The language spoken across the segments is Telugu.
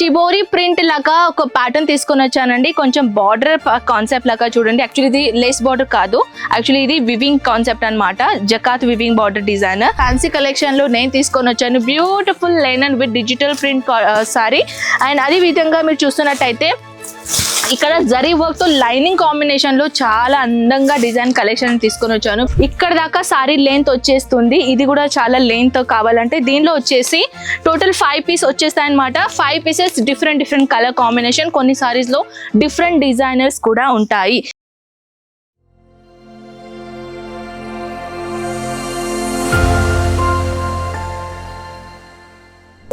షిబోరి ప్రింట్ లాగా ఒక ప్యాటర్న్ తీసుకొని వచ్చానండి. కొంచెం బార్డర్ కాన్సెప్ట్ లాగా చూడండి. యాక్చువల్లీ ఇది లేస్ బార్డర్ కాదు. యాక్చువల్లీ ఇది వివింగ్ కాన్సెప్ట్ అన్నమాట. Jacquard weaving border design fancy కలెక్షన్లో నేను తీసుకొని వచ్చాను. Beautiful line and with digital print sari and అదే విధంగా మీరు చూస్తున్నట్టయితే ఇక్కడ జరీ వర్క్తో లైనింగ్ కాంబినేషన్లో చాలా అందంగా డిజైన్ కలెక్షన్ తీసుకొని వచ్చాను. ఇక్కడ దాకా సారీ లెంత్ వచ్చేస్తుంది. ఇది కూడా చాలా లెంత్ కావాలంటే దీనిలో వచ్చేసి టోటల్ ఫైవ్ పీస్ వచ్చేస్తాయి అనమాట five pieces different different colour combination కొన్ని సారీస్లో డిఫరెంట్ డిజైనర్స్ కూడా ఉంటాయి.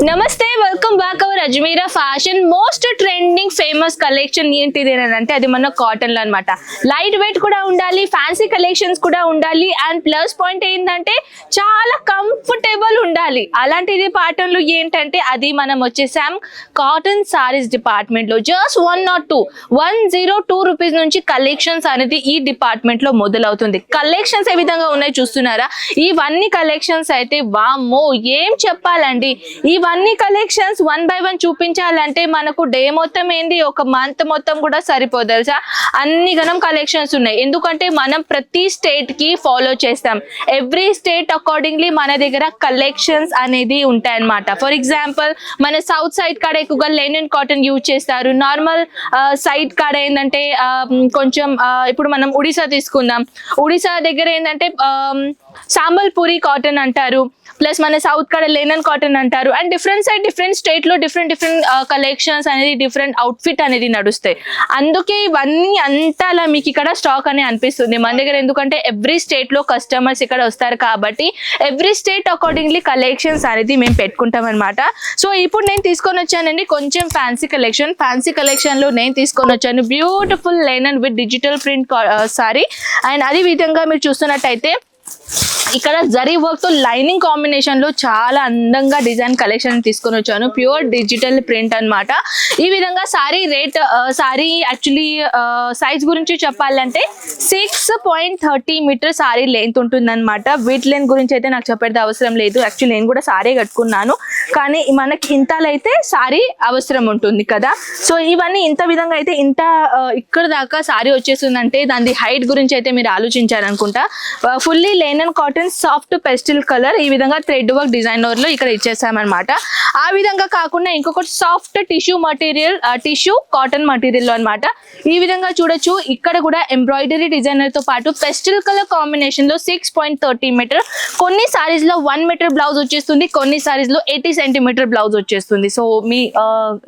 నమస్తే welcome back our Ajmeera fashion most trending famous collection ఏంటిది అంటే అది మన కాటన్లో అనమాట లైట్ వెయిట్ కూడా ఉండాలి ఫ్యాన్సీ కలెక్షన్స్ కూడా ఉండాలి అండ్ ప్లస్ పాయింట్ ఏంటంటే చాలా కంఫర్టబుల్ ఉండాలి. అలాంటిది pattern ఏంటంటే అది మనం వచ్చేసాం కాటన్ సారీస్ డిపార్ట్మెంట్లో. Just one naught two one zero two rupees నుంచి కలెక్షన్స్ అనేది ఈ డిపార్ట్మెంట్లో మొదలవుతుంది. కలెక్షన్స్ ఏ విధంగా ఉన్నాయి చూస్తున్నారా? ఇవన్నీ కలెక్షన్స్ అయితే వామ్మో ఏం చెప్పాలండి? ఇవన్నీ అన్ని కలెక్షన్స్ వన్ బై వన్ చూపించాలంటే మనకు డే మొత్తం ఏంది? ఒక మంత్ మొత్తం కూడా సరిపోదు తెలుసా? అన్ని గనం కలెక్షన్స్ ఉన్నాయి. ఎందుకంటే మనం ప్రతి స్టేట్కి ఫాలో చేస్తాం. ఎవ్రీ స్టేట్ అకార్డింగ్లీ మన దగ్గర కలెక్షన్స్ అనేది ఉంటాయి అన్నమాట ఫర్ ఎగ్జాంపుల్ మన సౌత్ సైడ్ కాడ ఎక్కువగా లెనిన్ కాటన్ యూజ్ చేస్తారు. నార్మల్ సైడ్ కాడ ఏంటంటే కొంచెం ఇప్పుడు మనం ఒడిశా తీసుకుందాం. ఒడిశా దగ్గర ఏంటంటే సాంబల్పూరి కాటన్ అంటారు. ప్లస్ మన సౌత్ కాడ లెనన్ కాటన్ అంటారు. అండ్ డిఫరెంట్ సైడ్ డిఫరెంట్ స్టేట్లో డిఫరెంట్ డిఫరెంట్ కలెక్షన్స్ అనేది డిఫరెంట్ అవుట్ఫిట్ అనేది నడుస్తాయి. అందుకే ఇవన్నీ అంతా అలా మీకు ఇక్కడ స్టాక్ అని అనిపిస్తుంది. మన దగ్గర ఎందుకంటే ఎవ్రీ స్టేట్లో కస్టమర్స్ ఇక్కడ వస్తారు కాబట్టి ఎవ్రీ స్టేట్ అకార్డింగ్లీ కలెక్షన్స్ అనేది మేము పెట్టుకుంటాం అనమాట సో ఇప్పుడు నేను తీసుకొని వచ్చానండి కొంచెం ఫ్యాన్సీ కలెక్షన్. ఫ్యాన్సీ కలెక్షన్లో నేను తీసుకొని వచ్చాను. Beautiful linen with digital print sari. And అదే విధంగా మీరు చూస్తున్నట్టయితే ఇక్కడ జరీ వర్క్తో లైనింగ్ కాంబినేషన్లో చాలా అందంగా డిజైన్ కలెక్షన్ తీసుకొని వచ్చాను. ప్యూర్ డిజిటల్ ప్రింట్ అనమాట ఈ విధంగా sari rate sari actually size గురించి చెప్పాలంటే six point thirty metre sari length ఉంటుంది అనమాట వీట్ లెంత్ గురించి అయితే నాకు చెప్పేది అవసరం లేదు. యాక్చువల్లీ నేను కూడా సారీ కట్టుకున్నాను. కానీ మనకి ఇంతలైతే సారీ అవసరం ఉంటుంది కదా. సో ఇవన్నీ ఇంత విధంగా అయితే ఇంత ఇక్కడ దాకా సారీ వచ్చేస్తుందంటే దాని హైట్ గురించి అయితే మీరు ఆలోచించారనుకుంటా. Fully linen cotton soft pastel colour ఈ విధంగా థ్రెడ్ వర్క్ డిజైన్లో ఇక్కడ ఇచ్చేసామన్నమాట. ఆ విధంగా కాకుండా ఇంకొకటి soft tissue material tissue cotton material అనమాట అన్నమాట. ఈ విధంగా చూడొచ్చు. ఇక్కడ కూడా ఎంబ్రాయిడరీ డిజైనర్తో పాటు పెస్టిల్ కలర్ కాంబినేషన్లో సిక్స్ పాయింట్ థర్టీ మీటర్ కొన్ని సారీస్లో వన్ మీటర్ బ్లౌజ్ వచ్చేస్తుంది కొన్ని సారీస్లో ఎయిటీ సెంటీమీటర్ బ్లౌజ్ వచ్చేస్తుంది. సో మీ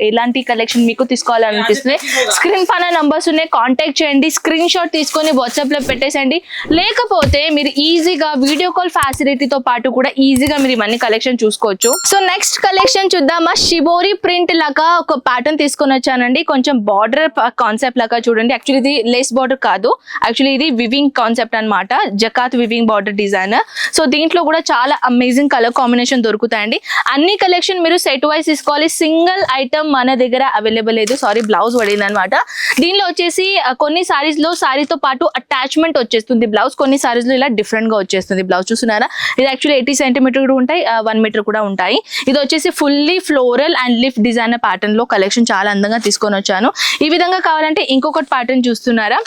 ఎలాంటి కలెక్షన్ మీకు తీసుకోవాలనిపిస్తుంది? స్క్రీన్ పైన నంబర్స్ ఉన్నాయి. కాంటాక్ట్ చేయండి. స్క్రీన్ షాట్ తీసుకొని వాట్సాప్లో పెట్టేసండి. లేకపోతే మీరు ఈజీగా వీడియో కాల్ ఫెసిలిటీతో పాటు కూడా ఈజీగా మీరు ఇవన్నీ కలెక్షన్ చూసుకోవచ్చు. సో నెక్స్ట్ కలెక్షన్ చూద్దామా? షిబోరి ప్రింట్ లాగా ఒక ప్యాటర్న్ తీసుకొని వచ్చానండి. కొంచెం బార్డర్ కాన్సెప్ట్ లాగా చూడండి. యాక్చువల్లీ ఇది లేస్ బార్డర్ కాదు. యాక్చువల్లీ ఇది వివింగ్ కాన్సెప్ట్ అన్నమాట. Jacquard weaving border design so దీంట్లో కూడా చాలా అమేజింగ్ కలర్ కాంబినేషన్ దొరుకుతాయండి. అన్ని కలెక్షన్ మీరు సెట్ వైస్ తీసుకోవాలి. సింగిల్ ఐటమ్ మన దగ్గర అవైలబుల్ లేదు. సారీ బ్లౌజ్ పడింది అనమాట దీనిలో వచ్చేసి కొన్ని సారీస్లో సారీతో పాటు అటాచ్మెంట్ వచ్చేస్తుంది బ్లౌజ్ కొన్ని సారీస్లో ఇలా డిఫరెంట్గా వచ్చేస్తుంది బ్లౌజ్ చూస్తున్నారా? ఇది యాక్చువల్లీ ఎయిటీ సెంటీమీటర్ కూడా ఉంటాయి. వన్ మీటర్ కూడా ఉంటాయి. ఇది వచ్చేసి fully floral and lift designer ప్యాటర్న్లో కలెక్షన్ చాలా అందంగా తీసుకొని వచ్చాను. ఈ విధంగా కావాలంటే ఇంకొకటి ప్యాటర్న్ చూస్తున్నారా?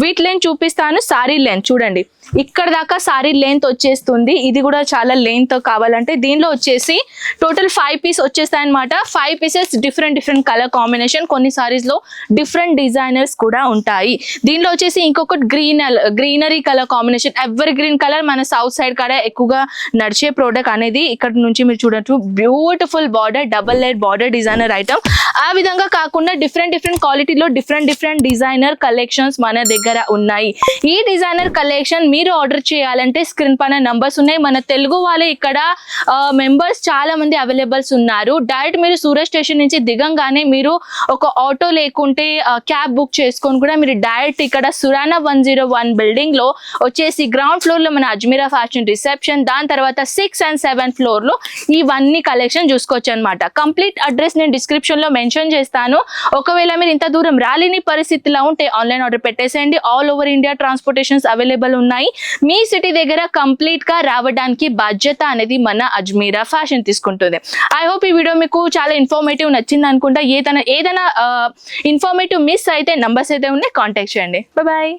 వీట్ లెంత్ చూపిస్తాను సారీ లెంత్ చూడండి. ఇక్కడ దాకా సారీ లెంత్ వచ్చేస్తుంది. ఇది కూడా చాలా లెంత్ కావాలంటే దీనిలో వచ్చేసి టోటల్ ఫైవ్ పీస్ వచ్చేస్తాయి అనమాట five pieces different different colour combination కొన్ని సారీస్లో డిఫరెంట్ డిజైనర్స్ కూడా ఉంటాయి. దీనిలో వచ్చేసి ఇంకొకటి green greenery colour combination evergreen colour మన సౌత్ సైడ్ కాడ ఎక్కువగా నడిచే ప్రోడక్ట్ అనేది ఇక్కడ నుంచి మీరు చూడొచ్చు. Beautiful border double light border designer item ఆ విధంగా కాకుండా డిఫరెంట్ డిఫరెంట్ క్వాలిటీలో డిఫరెంట్ డిఫరెంట్ డిజైనర్ కలెక్షన్స్ మన దగ్గర ఉన్నాయి. ఈ డిజైనర్ కలెక్షన్ మీరు ఆర్డర్ చేయాలంటే స్క్రీన్ పైన నంబర్స్ ఉన్నాయి. మన తెలుగు వాళ్ళే ఇక్కడ మెంబర్స్ చాలా మంది అవైలబుల్స్ ఉన్నారు. డైరెక్ట్ మీరు సూరత్ స్టేషన్ నుంచి దిగంగానే మీరు ఒక ఆటో లేకుంటే క్యాబ్ బుక్ చేసుకొని కూడా మీరు డైరెక్ట్ ఇక్కడ సురానా వన్ జీరో వన్ బిల్డింగ్లో వచ్చేసి గ్రౌండ్ ఫ్లోర్లో మన అజ్మీరా ఫ్యాషన్ రిసెప్షన్ దాని తర్వాత సిక్స్ అండ్ సెవెన్ ఫ్లోర్లో ఇవన్నీ కలెక్షన్ చూసుకోవచ్చు అనమాట కంప్లీట్ అడ్రస్ నేను డిస్క్రిప్షన్లో మెన్షన్ చేస్తాను. ఒకవేళ మీరు ఇంత దూరం రాలేని పరిస్థితిలో ఉంటే ఆన్లైన్ ఆర్డర్ పెట్టేసేయండి. All over India transportations available ఉన్నాయి. మీ సిటీ దగ్గర కంప్లీట్గా రావడానికి బాధ్యత అనేది మన అజ్మీరా ఫ్యాషన్ తీసుకుంటుంది. ఐ హోప్ ఈ వీడియో మీకు చాలా ఇన్ఫర్మేటివ్ నచ్చింది అనుకుంటా. ఏదైనా ఏదైనా ఇన్ఫర్మేటివ్ మిస్ అయితే నంబర్స్ అయితే ఉన్నాయి కాంటాక్ట్ చేయండి. బాయ్